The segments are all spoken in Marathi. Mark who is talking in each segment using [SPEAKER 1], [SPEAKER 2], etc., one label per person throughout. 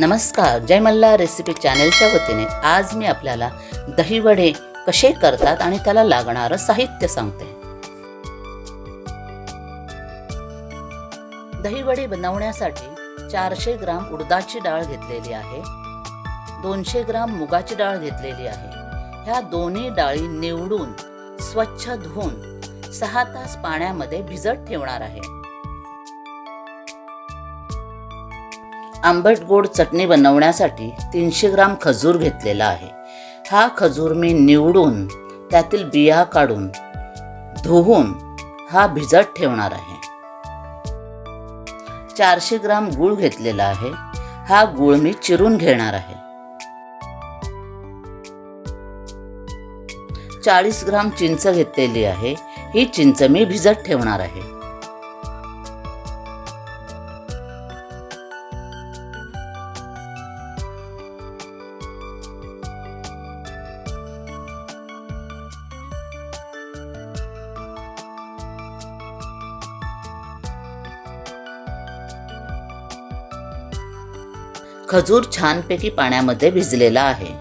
[SPEAKER 1] नमस्कार जय मल्ला रेसिपी चॅनलच्या वतीने आज मी आपल्याला दहीवडे कसे करतात आणि त्याला लागणारं साहित्य सांगते. दहीवडे बनवण्यासाठी चारशे ग्राम उडदाची डाळ घेतलेली आहे दोनशे ग्राम मुगाची डाळ घेतलेली आहे. ह्या दोन्ही डाळी निवडून स्वच्छ धुवून सहा तास पाण्यामध्ये भिजत ठेवणार आहे. आंबट गोड चटणी बनवण्यासाठी तीनशे ग्राम खजूर घेतलेला आहे. हा खजूर मी निवडून त्यातील बिया काढून धुवून हा भिजत ठेवणार आहे. चारशे ग्राम गूळ घेतलेला आहे. हा गूळ मी चिरून घेणार आहे. चाळीस ग्राम चिंच घेतलेली आहे. ही चिंच मी भिजत ठेवणार आहे. खजूर छानपैकी पाण्यामध्ये भिजलेला आहे.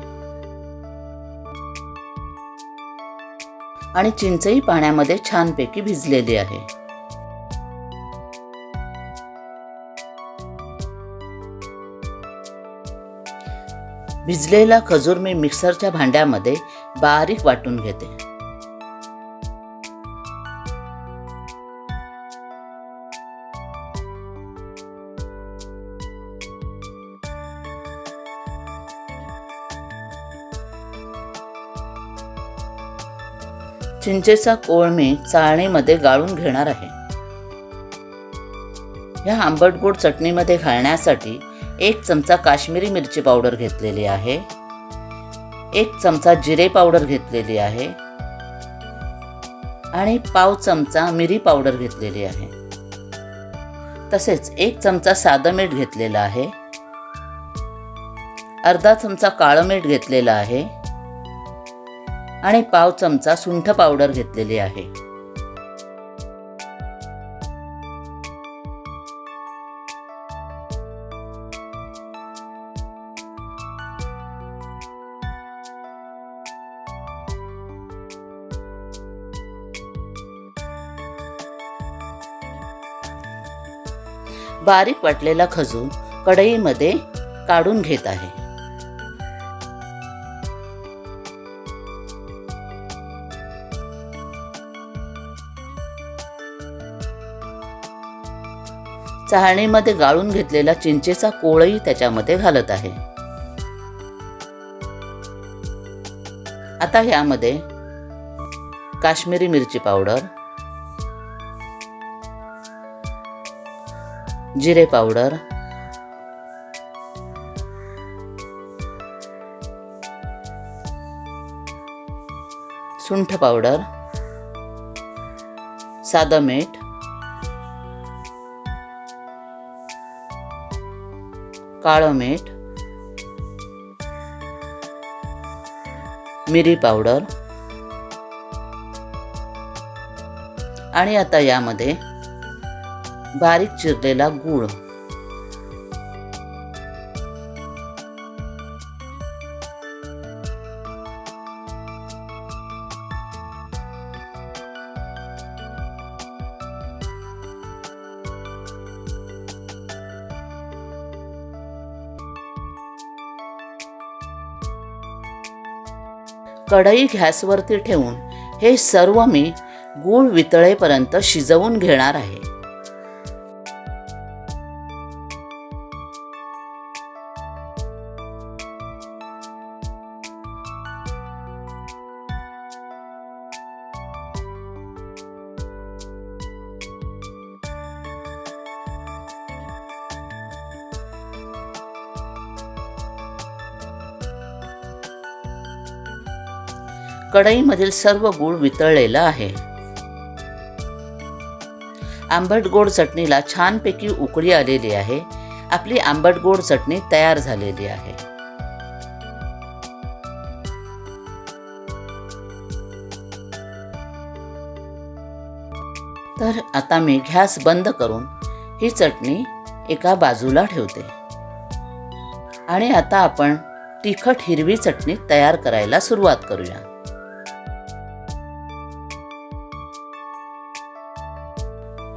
[SPEAKER 1] आणि चिंचही पाण्यामध्ये छानपैकी भिजलेली आहे. भिजलेला खजूर मी मिक्सरच्या भांड्यामध्ये बारीक वाटून घेते. चिंचेचा कोळ मी चाळणीमध्ये गाळून घेणार आहे. ह्या आंबट गोड चटणीमध्ये घालण्यासाठी एक चमचा काश्मीरी मिरची पावडर घेतलेली आहे. एक चमचा जिरे पावडर घेतलेली आहे. आणि पाव चमचा मिरी पावडर घेतलेली आहे. तसेच एक चमचा साधं मीठ घेतलेलं आहे. अर्धा चमचा काळं मीठ घेतलेलं आहे. आणि पाव चमचा सुंठ पावडर घेतलेली आहे. बारीक वाटलेला खजूर कढईमध्ये काढून घेत आहे. चाळणीमध्ये गाळून घेतलेला चिंचेचा कोळही त्याच्यामध्ये घालत आहे. आता ह्यामध्ये काश्मीरी मिरची पावडर जिरे पावडर सुंठ पावडर साधं मीठ काळं मीठ मिरी पावडर आणि आता यामध्ये बारीक चिरलेला गूळ. कढई गॅसवरती ठेवून हे सर्व मी गूळ वितळेपर्यंत शिजवून घेणार आहे. कढईमधील सर्व गूळ वितळलेला आहे. आंबट गोड चटणीला छानपैकी उकळी आलेली आहे. आपली आंबट गोड चटणी तयार झालेली आहे. तर आता मी गॅस बंद करून ही चटणी एका बाजूला ठेवते. आणि आता आपण तिखट हिरवी चटणी तयार करायला सुरुवात करूया.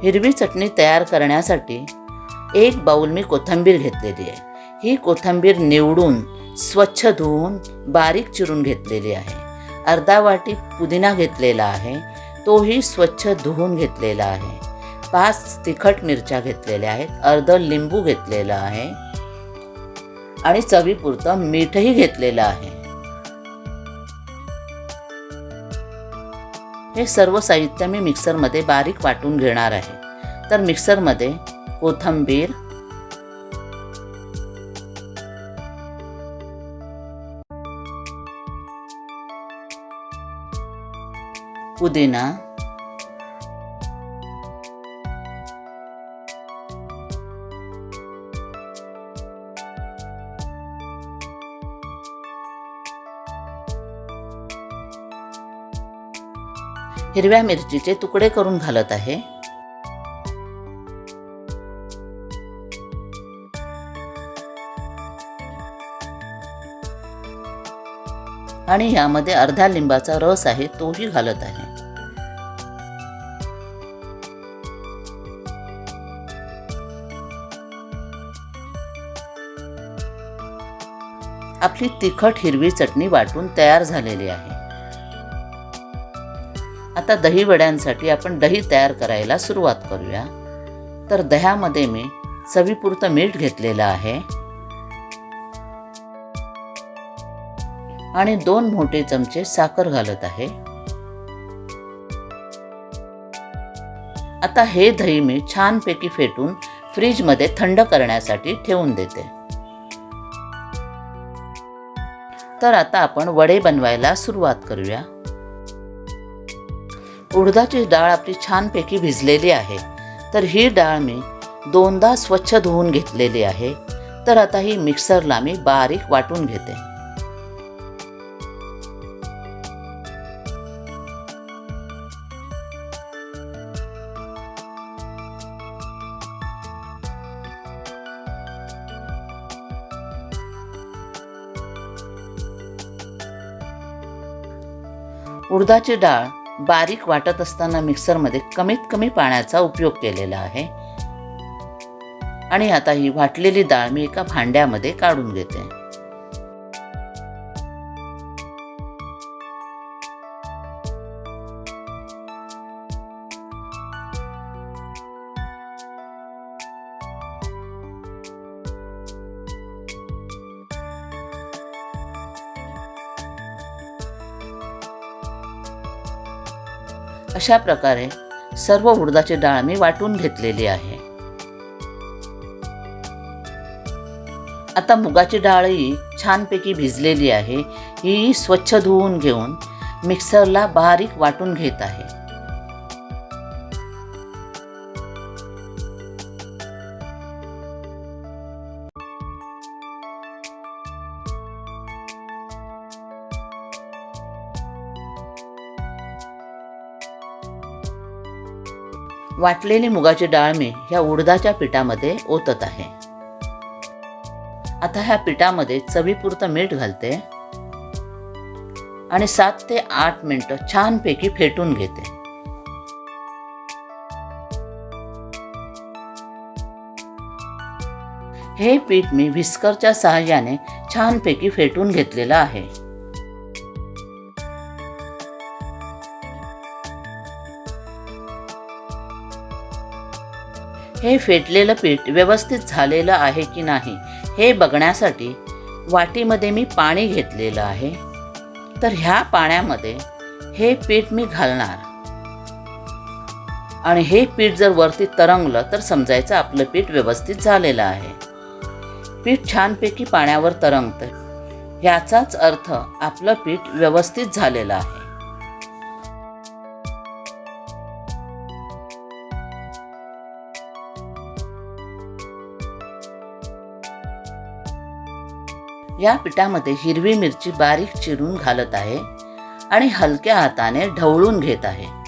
[SPEAKER 1] हिरवी चटणी तयार करण्यासाठी एक बाऊल मी कोथिंबीर घेतलेली आहे. ही कोथिंबीर निवडून स्वच्छ धुवून बारीक चिरून घेतलेली आहे. अर्धा वाटी पुदिना घेतलेला आहे. तोही स्वच्छ धुवून घेतलेला आहे. पाच तिखट मिरच्या घेतलेल्या आहेत. अर्ध लिंबू घेतलेलं आहे. आणि चवीपुरतं मीठही घेतलेलं आहे. हे सर्व साहित्य मी मिक्सरमध्ये बारीक वाटून घेणार आहे. तर मिक्सरमध्ये कोथंबीर पुदिना हिरव्या मिरचीचे तुकडे करून घालत आहे. आणि यामध्ये अर्धा लिंबाचा रस आहे तोही घालत आहे. आपली तिखट हिरवी चटणी वाटून तयार झालेली आहे. आता दही वड्यांसाठी आपण दही तयार करायला सुरुवात करूया. तर दह्यामध्ये मी चवीपुरतं मीठ घेतलेलं आहे. आणि दोन मोठे चमचे साखर घालत आहे. आता हे दही मी छानपैकी फेटून फ्रीजमध्ये थंड करण्यासाठी ठेवून देते. तर आता आपण वडे बनवायला सुरुवात करूया. उडदाची डाळ आपली छानपैकी भिजलेली आहे. तर ही डाळ मी दोनदा स्वच्छ धुवून घेतलेली आहे. तर आता ही मिक्सरला मी बारीक वाटून घेते. उडदाची डाळ बारीक वाटत असताना मिक्सरमध्ये कमीत कमी पाण्याचा उपयोग केलेला आहे. आणि आता ही वाटलेली डाळ मी एका भांड्यामध्ये काढून घेते. अशा प्रकारे सर्व उडदाची डाळ मी वाटून घेतलेली आहे. आता मुगाची डाळही छानपैकी भिजलेली आहे. ही स्वच्छ धुवून घेऊन मिक्सरला बारीक वाटून घेत आहे. वाटलेली मुगाची डाळ मी ह्या उडदाच्या पिठामध्ये ओतत आहे. आता ह्या पिठामध्ये चवीपुरतं मीठ घालते आणि सात ते आठ मिनटं छानपैकी फेटून घेते. हे पीठ मी व्हिस्करच्या सहाय्याने छानपैकी फेटून घेतलेलं आहे. हे फेटलेलं पीठ व्यवस्थित झालेलं आहे की नाही हे बघण्यासाठी वाटीमध्ये मी पाणी घेतलेलं आहे. तर ह्या पाण्यामध्ये हे पीठ मी घालणार. आणि हे पीठ जर वरती तरंगलं तर समजायचं आपलं पीठ व्यवस्थित झालेलं आहे. पीठ छानपैकी पाण्यावर तरंगतं ह्याचाच अर्थ आपलं पीठ व्यवस्थित झालेलं आहे. या पिठामध्ये हिरवी मिरची बारीक चिरून घालत आहे आणि हलक्या हाताने ढवळून घेत आहे.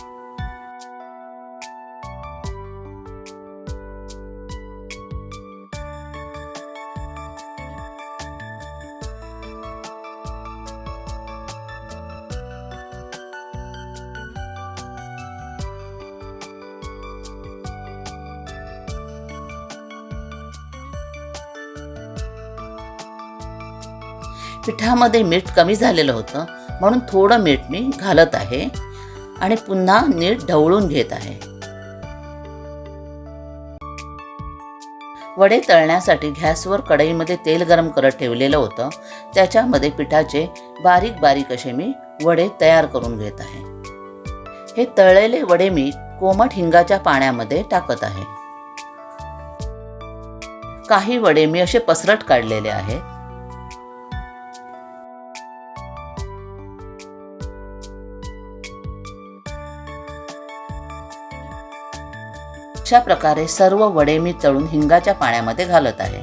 [SPEAKER 1] पिठामध्ये मीठ कमी झालेलं होतं म्हणून थोडं मीठ मी घालत आहे आणि पुन्हा नीट ढवळून घेत आहे. वडे तळण्यासाठी गॅसवर कढईमध्ये तेल गरम करत ठेवलेलं होतं. त्याच्यामध्ये पिठाचे बारीक बारीक असे मी वडे तयार करून घेत आहे. हे तळलेले वडे मी कोमट हिंगाच्या पाण्यामध्ये टाकत आहे. काही वडे मी असे पसरट काढलेले आहेत. अशा प्रकारे सर्व वडे मी चळून हिंगाच्या पाण्यामध्ये घालत आहे.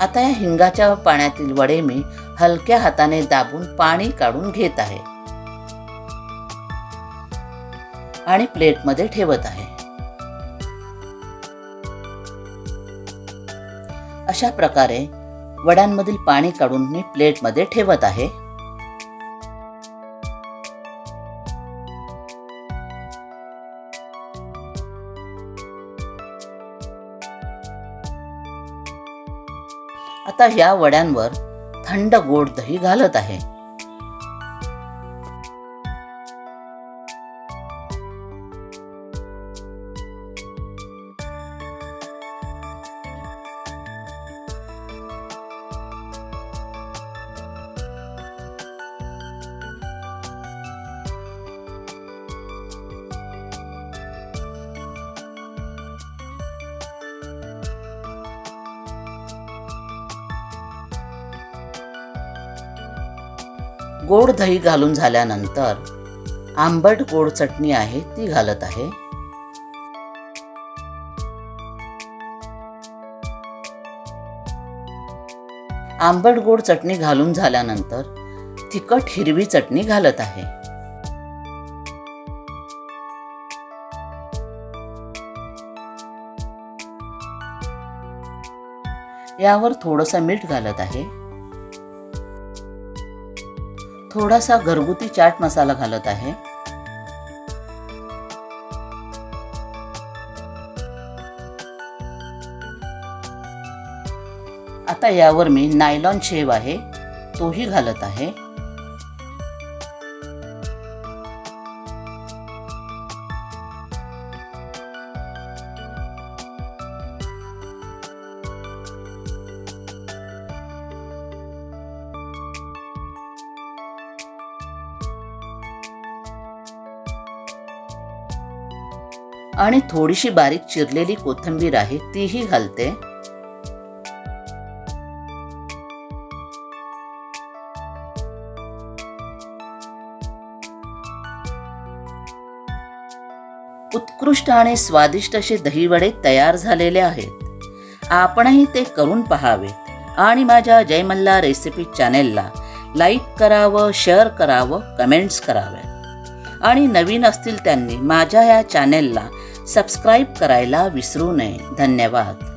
[SPEAKER 1] आता या हिंगाच्या पाण्यातील वडे मी हलक्या हाताने दाबून पाणी काढून घेत आहे. आणि प्लेटमध्ये ठेवत आहे. अशा प्रकारे वड्यांमधील पाणी काढून मी प्लेटमध्ये ठेवत आहे. आता ह्या वड्यांवर थंड गोड दही घालत आहे. गोड दही घालून झाल्यानंतर आंबट गोड चटणी आहे ती घालत आहे. आंबट गोड चटणी घालून झाल्यानंतर तिखट हिरवी चटणी घालत आहे. यावर थोडंसं मीठ घालत आहे. थोडासा घरगुती चाट मसाला घालत आहे. आता यावर मी नायलॉन शेव आहे तोही घालत आहे. आणि थोडीशी बारीक चिरलेली कोथिंबीर आहे तीही घालते. उत्कृष्ट आणि स्वादिष्ट असे दहीवडे तयार झालेले आहेत. आपणही ते करून पहावेत आणि माझ्या जयमल्ला रेसिपी चॅनेलला लाईक करावं शेअर करावं कमेंट्स कराव्यात. आणि नवीन असतील त्यांनी माझ्या या चॅनेलला सबस्क्राईब करायला विसरू नये. धन्यवाद.